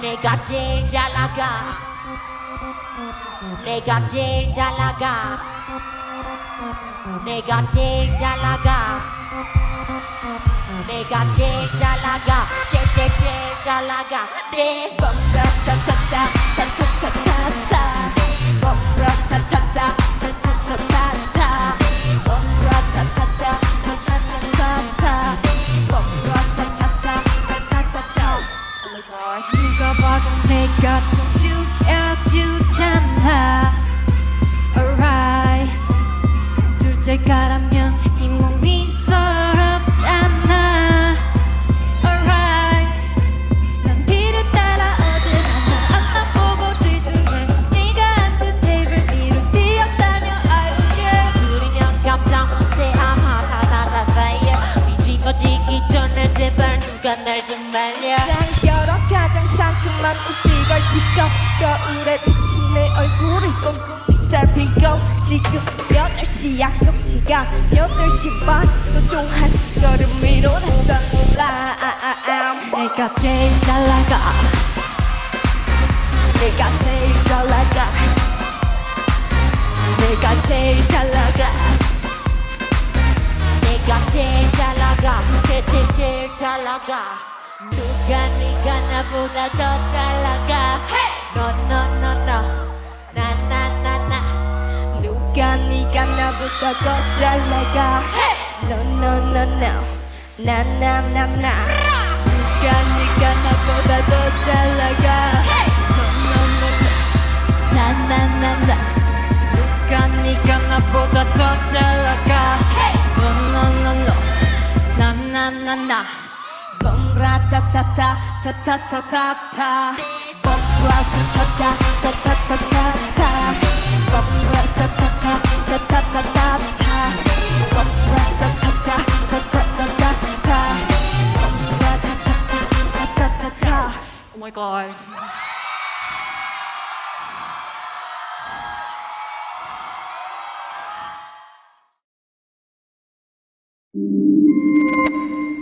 내가 제일 잘 나가. 내가 제일 잘 나가. 내가 제일 잘 나가. 내가 제일 잘 나가. 제일 제일 잘 나가. 내 건가 좀 말려. 짱 가장 상큼한 옷을 걸치고 거울에 비친 내 얼굴을 꼼꼼히 살피고 지금 8시 약속 시간? 8시 반너 또한 걸음 위로 났어 라아아암 내가 제일 잘 나가. 내가 제일 잘 나가. 내가 제일 잘 나가. 내가 제일 잘 나가. 제일 제일 잘 나가 누가 네가 나보다 더 잘 나가? No 나나나나. 누가 네가 나보다 더 잘 나가? No 나나나나. 누가 네가 나보다 더 잘 나가? No 나나나나. 누가 네가 나보다 더 잘 나가? No. 나나나나 ราชาชาชาชาชาชาชาชากเราชาชาชาชาชาชาชาชาบอกเราชาชาชาชาชาชาชาชาบอกเราชาชาชาชาชาชาชาชาบอกเราชาชาชาชาชาชาชา Oh my god うん。